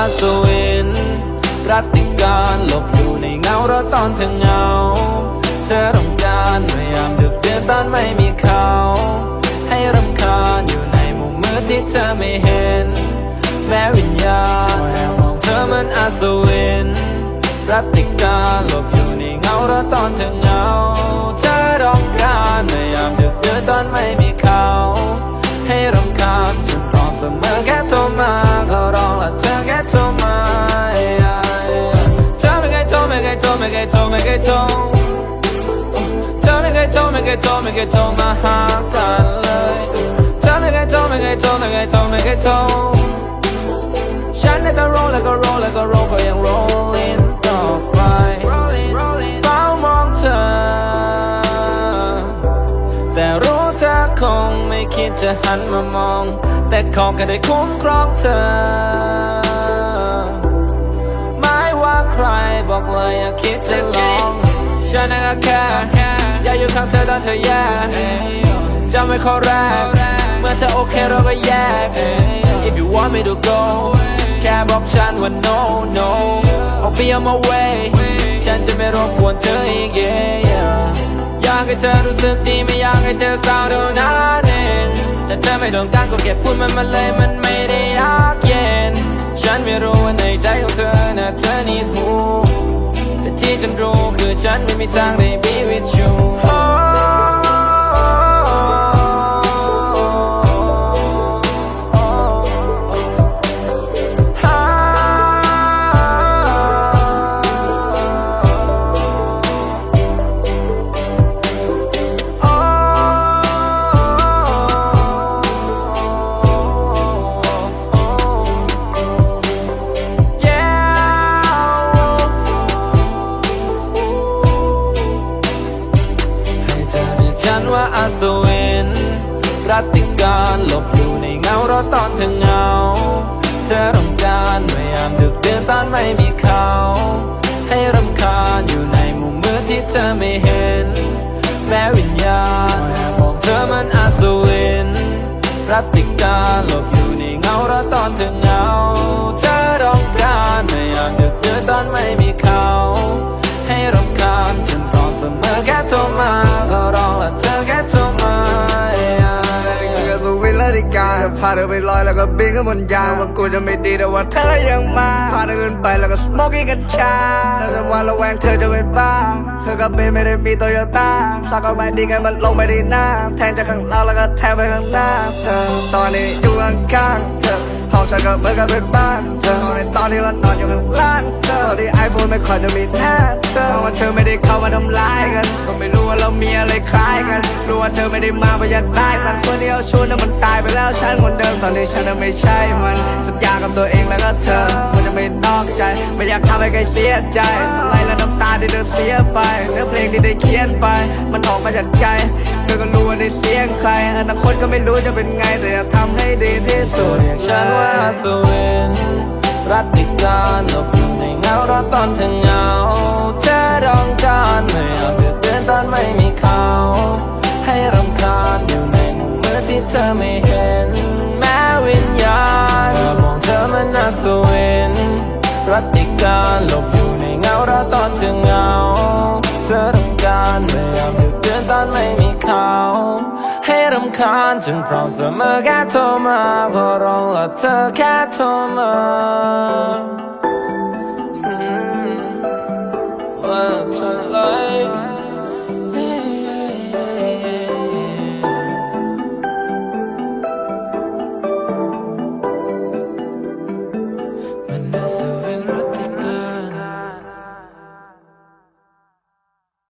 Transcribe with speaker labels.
Speaker 1: ฉันว่าอาสวินรัตติการหลบอยู่ในเงารถตอนเธอเงา เธอต้องการพยายามดึกเดือนตอนไม่มีเขา ให้รำคาญอยู่ในมุมมืดที่เธอไม่เห็น แม้วิญญาณแอบมองเธอเหมันอาสวินรัตติการหลบอยู่ในเงารถตอนเธอเงา เธอต้องการพยายามดึกเดือนตอนไม่มีเขา ให้รำคาญจนพร้อมเสมอ ไม่เคยโทรไม่เคยโทรไม่เคยโทรเธอไม่เคยโทรไม่เคยโทรไม่เคยโทรมาหากันเลยเธอไม่เคยโทรไม่เคยโทรไม่เคยโทรไม่เคยโทรฉันได้แต่ roll แล้วก็ roll แล้วก็ roll ก็ยัง rolling ต่อไปเฝ้ามองเธอ แต่รู้เธอคงไม่คิดจะหันมามอง แต่ขอแค่ได้คุ้มครองเธอ ฉันนั้นก็แค่อยากอยู่ข้างเธอตอนเธอแย่จำไว้ข้อแรกเมื่อเธอโอเคเราก็แยก If you want me to go แค่บอกฉันว่า no no I'll be on my way ฉันจะไม่รบกวนเธออีก yeah yeah อยากให้เธอรู้สึกดีไม่อยากให้เธอเศร้าเท่านั้นเองแต่เธอไม่ต้องการก็เก็บพูดมันมาเลยมันไม่ได้ยากเย็น ฉันไม่รู้ว่าในใจของเธอนะเธอนี่หู ที่ฉันรู้คือฉันไม่มีทางได้ be with you อาสวินรัติการหลบอยู่ในเงารถตอนเธอเงา เธอต้องการพยายามดึกเดือนตอนไม่มีเขา ให้รำคาญอยู่ในมุมมืดที่เธอไม่เห็น แม้วิญญาณแอบมองเธอมันอาสวินรัติการหลบอยู่ในเงารถตอนเธอเงาเธอ นและ
Speaker 2: ดิการพาเธอไปลอยแล้วก็บินขึ้นบนยานว่ากูจะไม่ดีแต่ว่าเธอยังมาพาเธอขึ้นไปแล้วก็สโมกิ้งกัญชาเธอจะวันระแวงเธอจะเป็นบ้าเธอกับเบนไม่ได้มีโตโยต้าสักก็ไม่ดีกันมันลงไปที่หน้าแทงจากข้างล่างแล้วก็แทงไปข้างหน้าเธอตอนนี้อยู่ข้างๆเธอห้องฉันก็เหมือนกับเป็นบ้านเธอในตอนที่เรานอนอยู่ข้างล่างเธอที่ไอโฟนไม่ค่อยจะมีหน้เธอว่าเธอไม่ได้เข้ามาทำร้ายกันก็ไม่รู้ว่าเรามีอะไรคล้ายกัน ว่าเธอไม่ได้มาเพราะอยากได้กันคนที่เอาชวนนั้นมันตายไปแล้วฉันคนเดิมตอนนี้ฉันไม่ใช่มันสัญญากับตัวเองแล้วก็เธอมันจะไม่นอกใจ ไม่อยากทำให้ใครเสียใจอะไรแล้วน้ำตาที่เธอเสียไปเนื้อเพลงที่ได้เขียนไป มันออกมาจากใจ เธอก็รู้ว่าได้เสียงใครอนาคตก็ไม่รู้จะเป็นไงแต่อยากทำให้ดีที่สุด
Speaker 1: ฉันว่าสุวินรัตติการหลบอยู่ในเงารถตอนเธอเหงาเธอต้องกา ติการหลบอยู่ในเงารถตอนเธอเหงาเธอต้องการไม่อยามเดือดเดือนตอนไม่มีเขาให้รำคาญจนพร้อมเสมอแค่โทรมาพอร้องและเธอแค่โทรมา